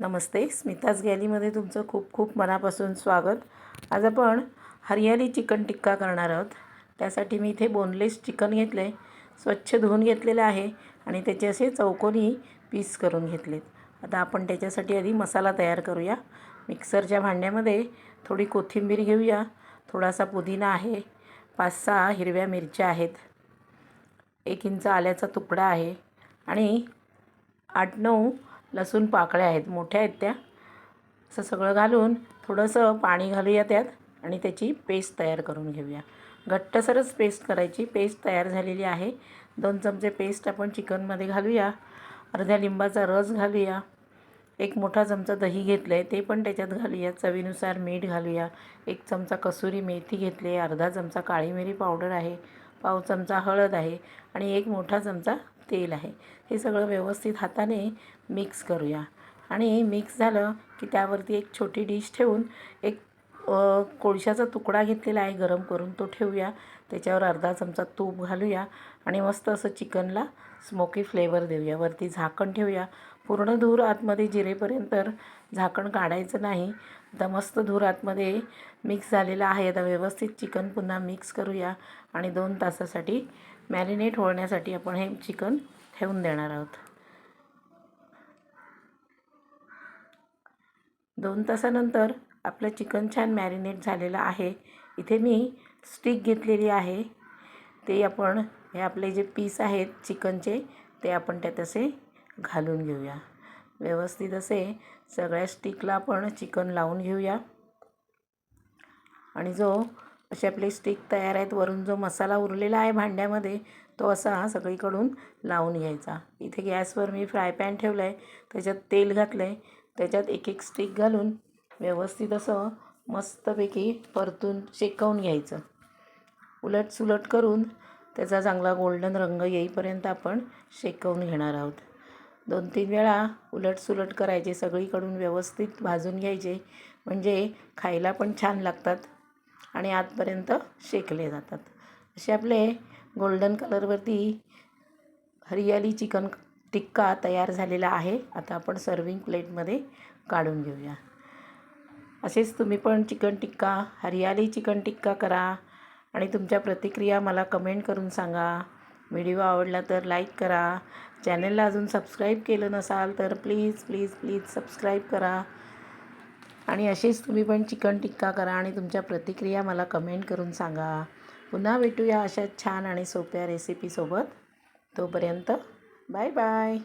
नमस्ते स्मिताज गॅलीमध्ये तुमचं खूप खूप मनापासून स्वागत. आज आपण हरियाली चिकन टिक्का करणार आहोत. त्यासाठी मी इथे बोनलेस चिकन घेतलं आहे स्वच्छ धुवून घेतलेलं आहे आणि त्याचे असे चौकोनी पीस करून घेतलेत. आता आपण त्याच्यासाठी आधी मसाला तयार करूया. मिक्सरच्या भांड्यामध्ये थोडी कोथिंबीर घेऊया. थोडासा पुदिना आहे पाच सहा हिरव्या मिरच्या आहेत एक इंच आल्याचा तुकडा आहे आणि आठ नऊ लसूण पाकळ्या आहेत मोठ्या आहेत त्या. असं सगळं घालून थोडंसं पाणी घालूया त्यात आणि त्याची पेस्ट तयार करून घेऊया. घट्टसरच पेस्ट करायची. पेस्ट तयार झालेली आहे. दोन चमचे पेस्ट आपण चिकनमध्ये घालूया. अर्ध्या लिंबाचा रस घालूया. एक मोठा चमचा दही घेतलं आहे ते पण त्याच्यात घालूया. चवीनुसार मीठ घालूया. एक चमचा कसुरी मेथी घेतली आहे. अर्धा चमचा काळी मिरी पावडर आहे. पाव चमचा हळद आहे आणि एक मोठा चमचा तेल आहे. हे सगळं व्यवस्थित हाताने मिक्स करूया. आणि मिक्स झालं की त्यावरती एक छोटी डिश ठेवून एक कोळशाचा तुकडा घेतलेला आहे गरम करून तो ठेवूया. त्याच्यावर अर्धा चमचा तूप घालूया आणि मस्त असं चिकनला स्मोकी फ्लेवर देऊया. वरती झाकण ठेवूया. पूर्ण धूर आतमध्ये जिरेपर्यंत झाकण काढायचं नाही. आता मस्त धूर आतमध्ये मिक्स झालेला आहे. आता व्यवस्थित चिकन पुन्हा मिक्स करूया आणि दोन तासासाठी मॅरिनेट होण्यासाठी आपण हे चिकन ठेवून देणार आहोत. दोन तासानंतर आपलं चिकन छान मॅरिनेट झालेलं आहे. इथे मी स्टिक घेतलेली आहे. ते आपण हे आपले जे पीस आहेत चिकनचे ते आपण त्यात असे घालून घेऊया. व्यवस्थित असे सगळ्या स्टिकला आपण चिकन लावून घेऊया. आणि जो असे आपले स्टिक तयार आहेत वरून जो मसाला उरलेला आहे भांड्यामध्ये तो असा सगळीकडून लावून घ्यायचा. इथे गॅसवर मी फ्राय पॅन ठेवलं आहे त्याच्यात तेल घातलं आहे त्याच्यात एक एक स्टिक घालून व्यवस्थित असं मस्तपैकी परतून शेकवून घ्यायचं. उलट सुलट करून त्याचा चांगला गोल्डन रंग येईपर्यंत आपण शेकवून घेणार आहोत. दोन तीन वेळा उलट सुलट करायचे सगळीकडून व्यवस्थित भाजून घ्यायचे म्हणजे खायला पण छान लागतात आणि आतपर्यंत शेकले जातात. असे आपले गोल्डन कलरवरती हरियाली चिकन टिक्का तयार झालेला आहे. आता आपण सर्विंग प्लेटमध्ये काढून घेऊया. असेच तुम्ही पण चिकन टिक्का हरियाली चिकन टिक्का करा आणि तुमच्या प्रतिक्रिया मला कमेंट करून सांगा. व्हिडिओ आवडला तर लाईक करा. चॅनलला अजून सबस्क्राईब केलं नसाल तर प्लीज प्लीज प्लीज सबस्क्राईब करा. आणि असेच तुम्ही पण चिकन टिक्का करा आणि तुमच्या प्रतिक्रिया मला कमेंट करून सांगा. पुन्हा भेटूया अशा छान आणि सोप्या रेसिपीसोबत तोपर्यंत बाय बाय